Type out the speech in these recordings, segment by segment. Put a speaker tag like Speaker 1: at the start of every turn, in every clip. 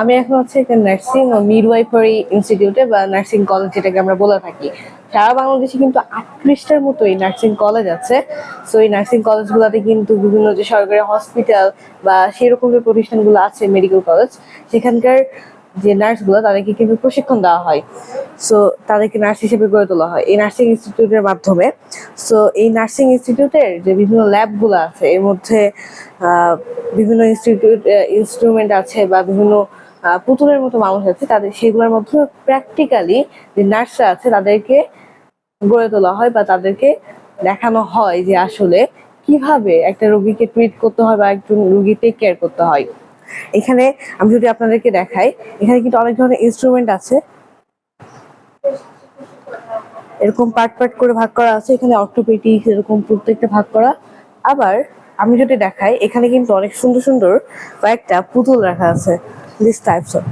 Speaker 1: আমি এখন হচ্ছে একটা নার্সিং ও মিডওয়াইফারি ইনস্টিটিউটে বা নার্সিং কলেজ যেটাকে আমরা বলে থাকি। সারা বাংলাদেশে কিন্তু আটত্রিশটার মতো এই নার্সিং কলেজ আছে। সো এই নার্সিং কলেজগুলোতে কিন্তু বিভিন্ন যে সরকারি হসপিটাল বা সেরকম যে প্রতিষ্ঠানগুলো আছে মেডিকেল কলেজ সেখানকার যে নার্সগুলো, তাদেরকে কিন্তু প্রশিক্ষণ দেওয়া হয়। সো তাদেরকে নার্স হিসেবে গড়ে তোলা হয় এই নার্সিং ইনস্টিটিউটের মাধ্যমে। সো এই নার্সিং ইনস্টিটিউটের যে বিভিন্ন ল্যাবগুলো আছে, এর মধ্যে বিভিন্ন ইনস্টিটিউট ইনস্ট্রুমেন্ট আছে বা বিভিন্ন পুতুলের মতো মানুষ আছে, তাদের সেগুলোর মাধ্যমে প্র্যাকটিক্যালি যে নার্সরা আছে, তাদেরকে গড়ে তোলা হয় বা তাদেরকে দেখানো হয় যে আসলে কীভাবে একটা রোগীকে ট্রিট করতে হয় বা একজন রোগী টেক কেয়ার করতে হয়। এখানে আমি যদি আপনাদেরকে দেখাই, এখানে কিন্তু অনেক ধরনের ইনস্ট্রুমেন্ট আছে। এরকম পার্ট পার্ট করে ভাগ করা আছে, এখানে অর্থোপেডিক এরকম প্রত্যেকটা ভাগ করা। আবার আমি যদি দেখাই, এখানে কিন্তু অনেক সুন্দর সুন্দর কয়েকটা পুতুল রাখা আছে। দিস টাইপস অফ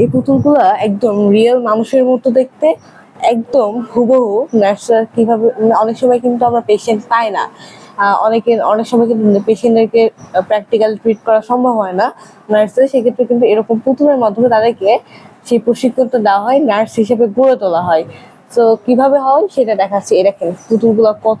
Speaker 1: এই পুতুলগুলা একদম রিয়েল মানুষের মতো দেখতে, একদম হুবহু নার্সরা কীভাবে অনেক সময় কিন্তু আমরা পেশেন্ট পাই না। অনেকে অনেক সময় কিন্তু পেশেন্টদেরকে প্র্যাকটিক্যাল ট্রিট করা সম্ভব হয় না নার্সদের সেক্ষেত্রে কিন্তু এরকম পুতুলের মাধ্যমে তাদেরকে সেই প্রশিক্ষণটা দেওয়া হয় নার্স হিসেবে গড়ে তোলা হয়। তো কীভাবে হয় সেটা দেখাচ্ছি। দেখেন পুতুলগুলো কত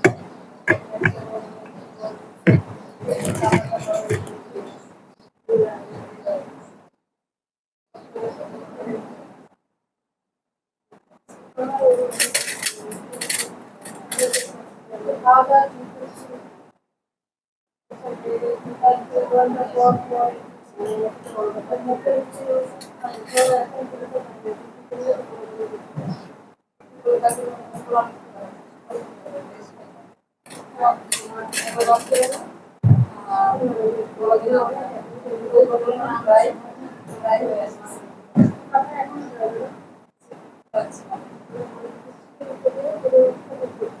Speaker 1: how does Thank you.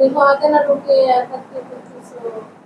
Speaker 2: देखो आगे ना रुके करके कुछ